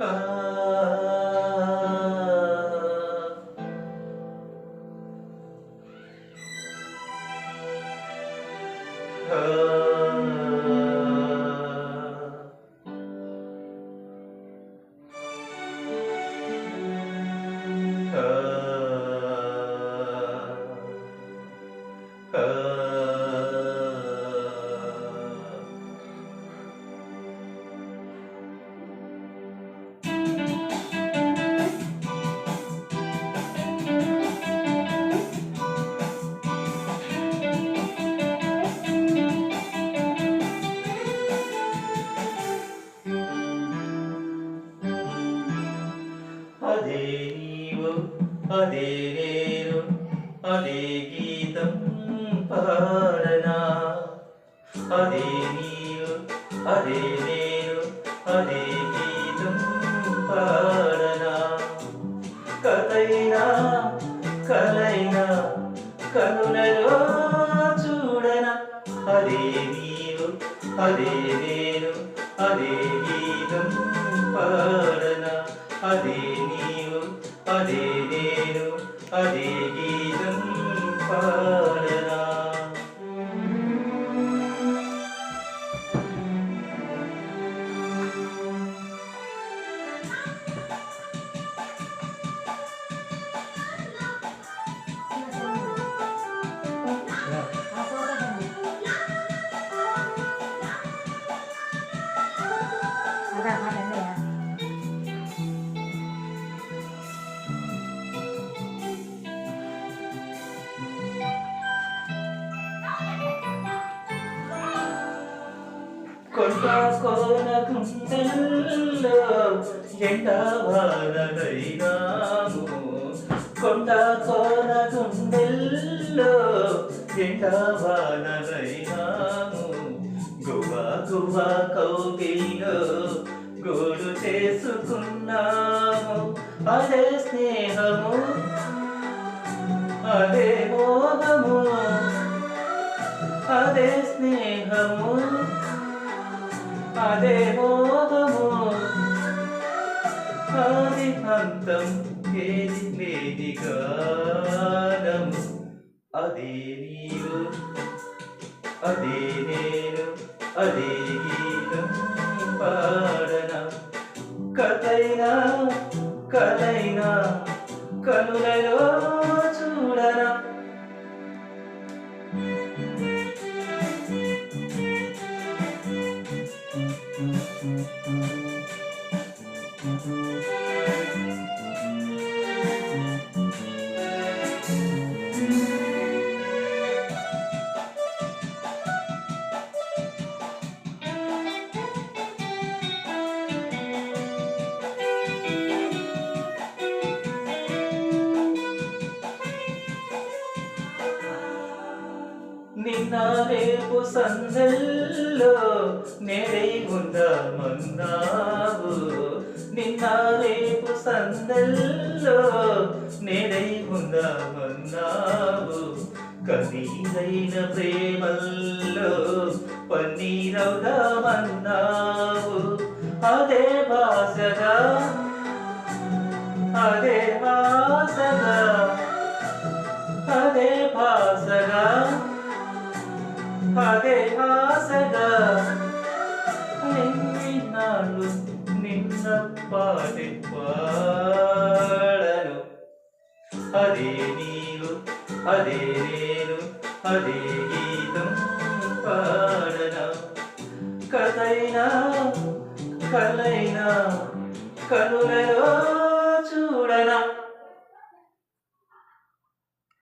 Uh... అదే నీవు అదే నేను అదే గీతం పాడనా? అదే నీవు అదే నేను అదే గీతం పాడనా? కథైనా కలైనా కనులలో చూడన? అదే నీవు అదే నేను అదే గీతం పాడనా? అదే నీవు అదే నేను అదే గీతం పాడనా అదా అదన్నయ్య కొండ కోన కుండల్లో ఎండవానైనాము కొండ కోన గుండెల్లో ఎండవానైనాము గువ గువ కౌగిల్లో గోడు చేసుకున్నాము అదే స్నేహము అదే మోహము అదే స్నేహము అదే మోహము ఆది అంతం ఏది లేని గానము. అదే నీరు అదే నేను అదే గీతం పాడన. కథైనా కథైనా కనులలో thank you నిన్న రేపు సందల్లో నేడై ఉందామన్నావు నిన్న రేపు సందల్లో నేడై ఉందామన్నావు కదీదైన ప్రేమల్లో పన్నీరవుదామన్నావు. అదే భాషగా అదే భాష అదే ఆశగా నిన్నాళ్ళు నిన్న పాడి పాడను అదే నీవు అదే నేను అదే గీతం పాడనా? కథైనా కలైనా కనులలో చూడనా?